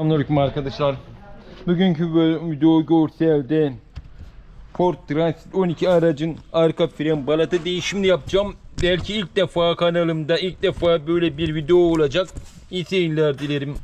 Selamünaleyküm arkadaşlar. Bugünkü bölüm video görselde Ford Transit 12 aracın arka fren balata değişimini yapacağım. Belki ilk defa kanalımda ilk defa böyle bir video olacak. İyi seyirler dilerim.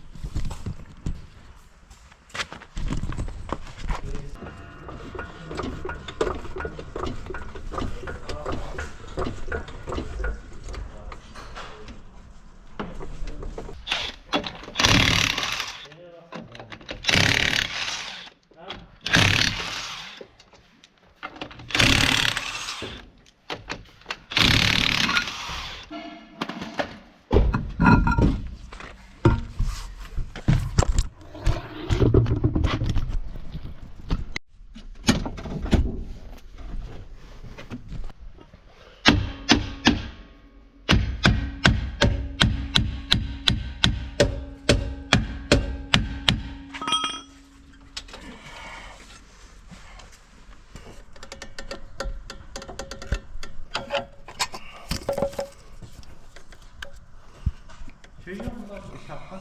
Şey yok mu lan şapka?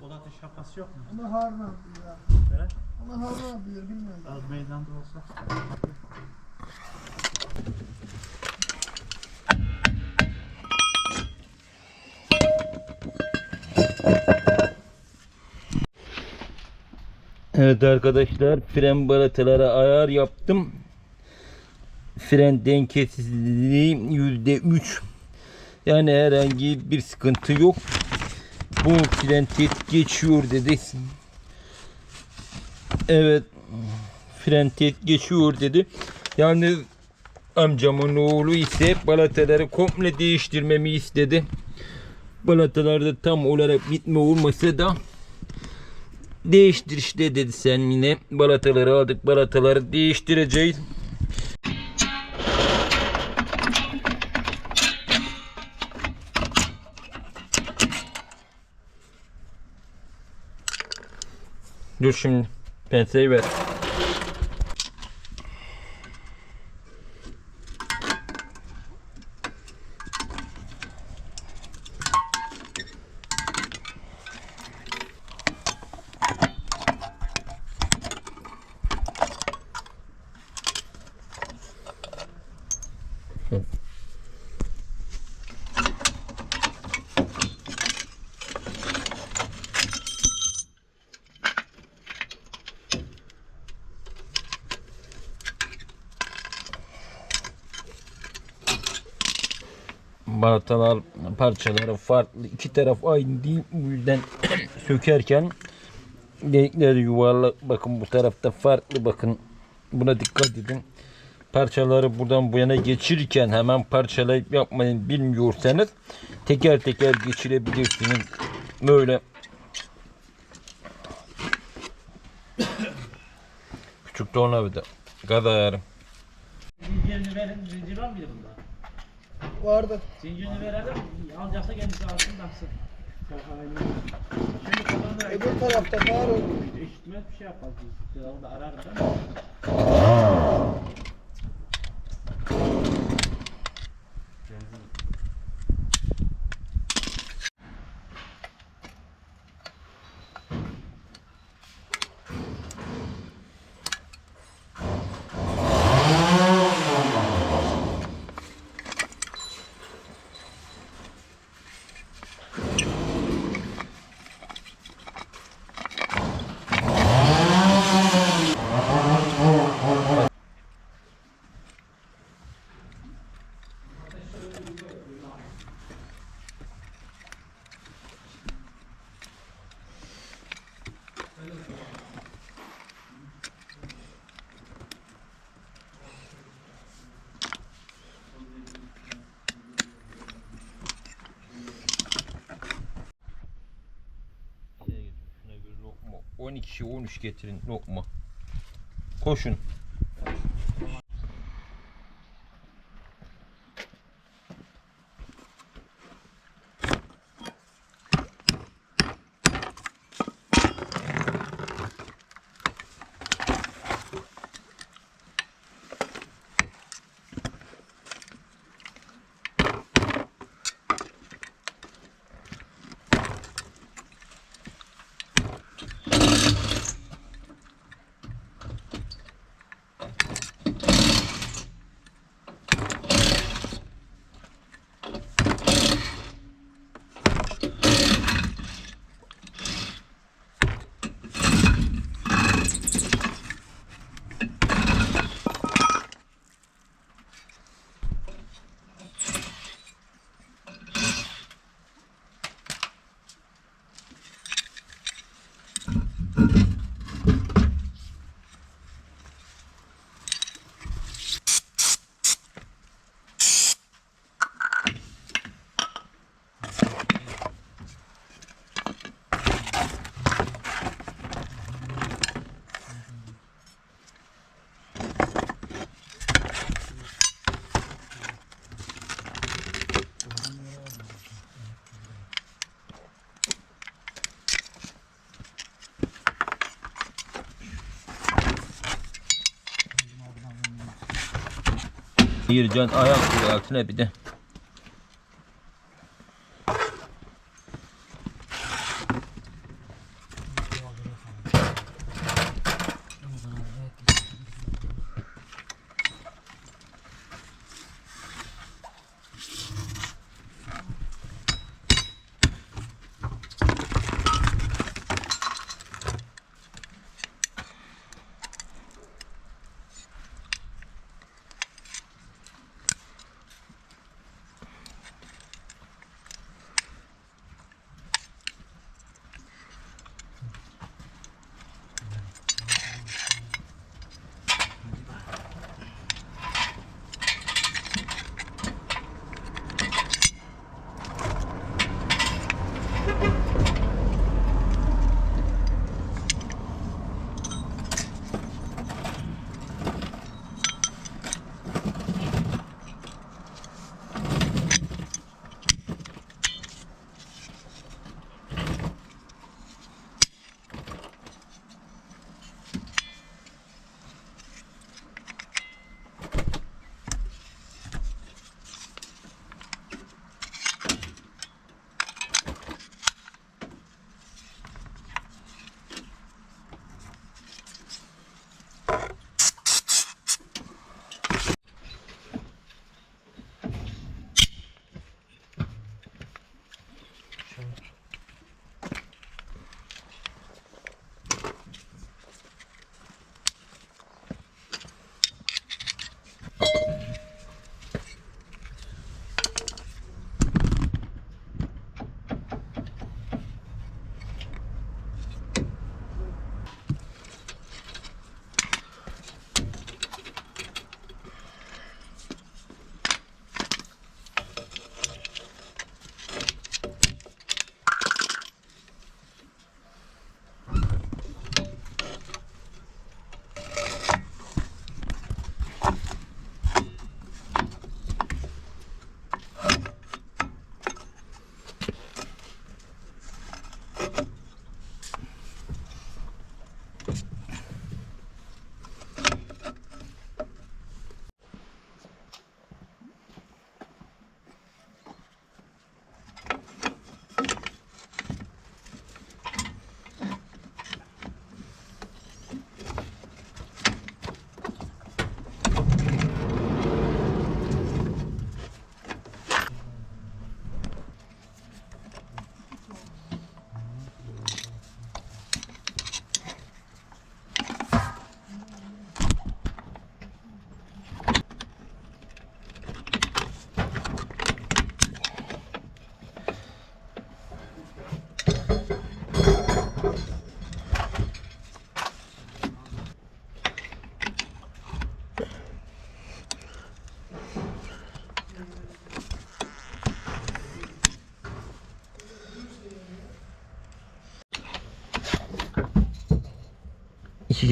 Polat'ın şapkası yok mu? Ama Harun abi ya. Böyle Ama Harun abi ya bilmiyorum. az meydanda olsa. Evet arkadaşlar fren balatalara ayar yaptım. Fren dengesizliği yüzde üç. Yani herhangi bir sıkıntı yok. Bu fren test geçiyor dedi. Evet fren test geçiyor dedi. Yani amcamın oğlu ise balataları komple değiştirmemi istedi. Balatalarda tam olarak bitme olmasa da Değiştir işte dedi sen yine. Balataları aldık. Balataları değiştireceğiz. Dur şimdi. Penseyi ver. Balatalar parçaları farklı. iki taraf aynı değil. Bu yüzden sökerken delikler yuvarlak. Bakın bu tarafta farklı bakın. Buna dikkat edin. Parçaları buradan bu yana geçirirken hemen parçalayıp yapmayın bilmiyorsanız teker teker geçirebilirsiniz. Böyle küçük tornavida ayarı. Zincirini verin. Zincir var mıydı bunda? Vardı. Zincirini verelim. Alacaksa kendisi alsın taksın. Şimdi kalanı Öbür tarafta Harun. eşitmez bir şey yapmaz. Devamlı ararım ben. Şuna 12'yi 13 getirin lokma. Koşun. Yiyeceksin ayak koy altına bir de. İki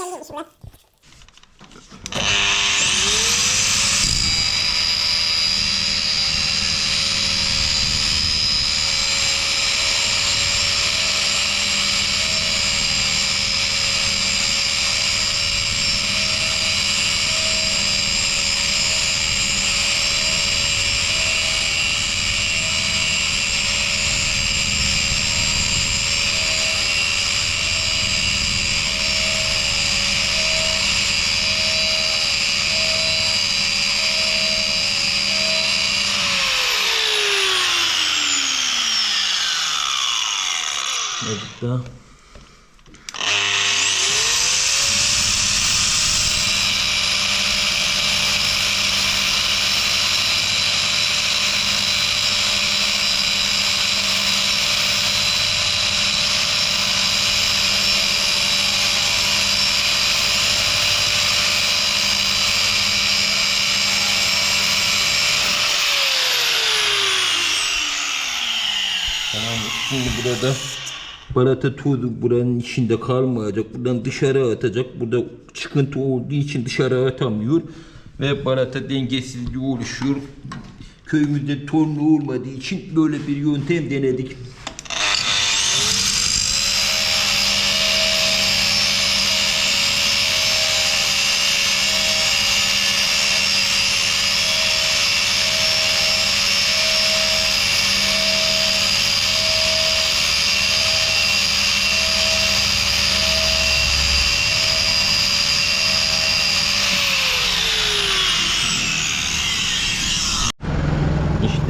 三十五十。Daha. Tamam şimdi burada balata tozu buranın içinde kalmayacak. Buradan dışarı atacak. Burada çıkıntı olduğu için dışarı atamıyor. Ve balata dengesizliği oluşuyor. Köyümüzde tornu olmadığı için böyle bir yöntem denedik.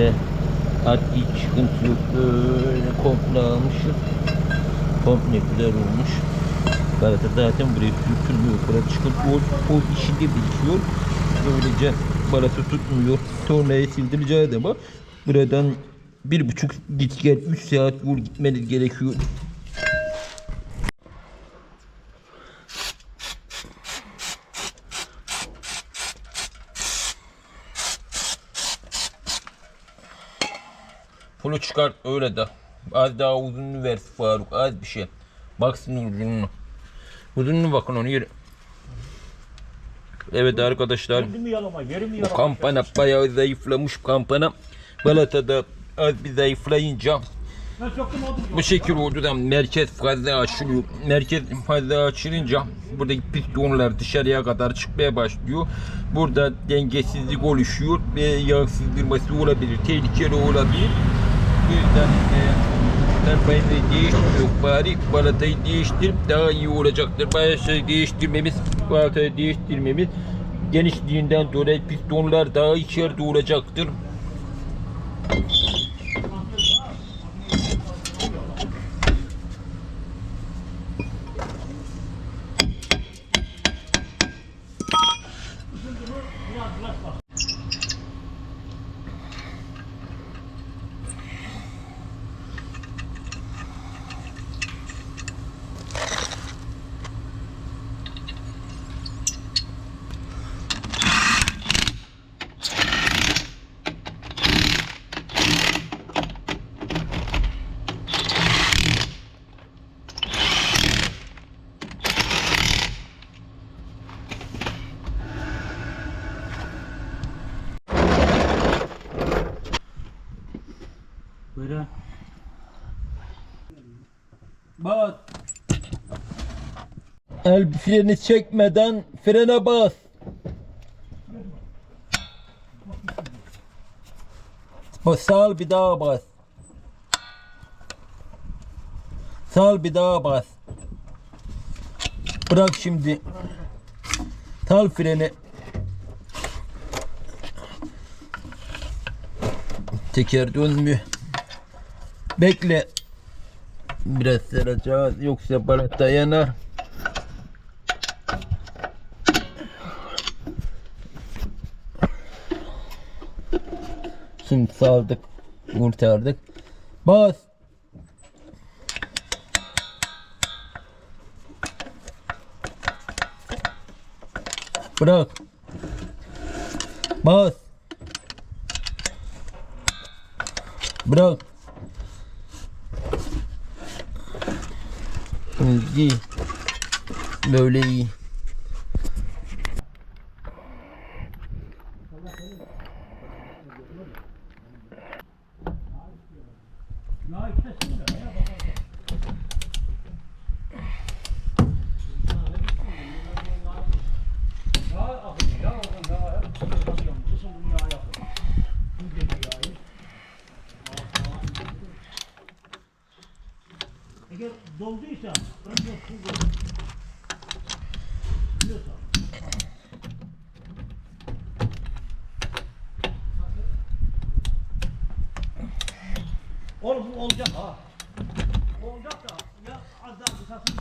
İşte at hiç çıkıntı yok. Böyle komple almışız. Komple güzel olmuş. Galata zaten buraya sürtülmüyor. Burada çıkıntı o, o içinde birikiyor. Böylece balata tutmuyor. Tornaya sildireceğiz ama buradan bir buçuk git gel 3 saat yol gitmeniz gerekiyor. Pulu çıkart öyle de. Az daha uzunluğu ver Faruk az bir şey. Baksın uzunluğunu. Uzunluğu bakın onu yürü. Evet arkadaşlar bu kampana bayağı zayıflamış kampana. Balata'da az bir zayıflayınca bu şekil oldu da merkez fazla açılıyor. Merkez fazla açılınca buradaki pistonlar dışarıya kadar çıkmaya başlıyor. Burada dengesizlik oluşuyor ve yağ sızdırması olabilir. Tehlikeli olabilir. Bu yüzden e, Terpayı değiştiriyor. Bari balatayı değiştirip daha iyi olacaktır. Bayağı şey değiştirmemiz, balatayı değiştirmemiz genişliğinden dolayı pistonlar daha içeride olacaktır. El freni çekmeden frene bas. Bas sal bir daha bas. Sal bir daha bas. Bırak şimdi. Sal freni. Teker dönmüyor. Bekle. Biraz saracağız yoksa bana dayanar. Şimdi saldık, kurtardık. Bas. Bırak. Bas. Bırak. İyi. Böyle iyi. Oğlum bu olacak ha. Olacak da ya az daha kısasın.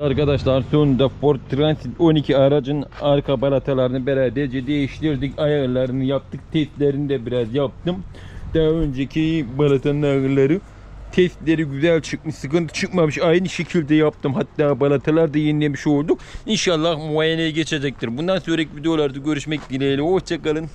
Arkadaşlar sonunda Ford Transit 12 aracın arka balatalarını beraberce değiştirdik. Ayarlarını yaptık. Testlerini de biraz yaptım. Daha önceki balatanın ayarları testleri güzel çıkmış. Sıkıntı çıkmamış. Aynı şekilde yaptım. Hatta balatalar da yenilemiş olduk. İnşallah muayeneye geçecektir. Bundan sonraki videolarda görüşmek dileğiyle. Hoşçakalın.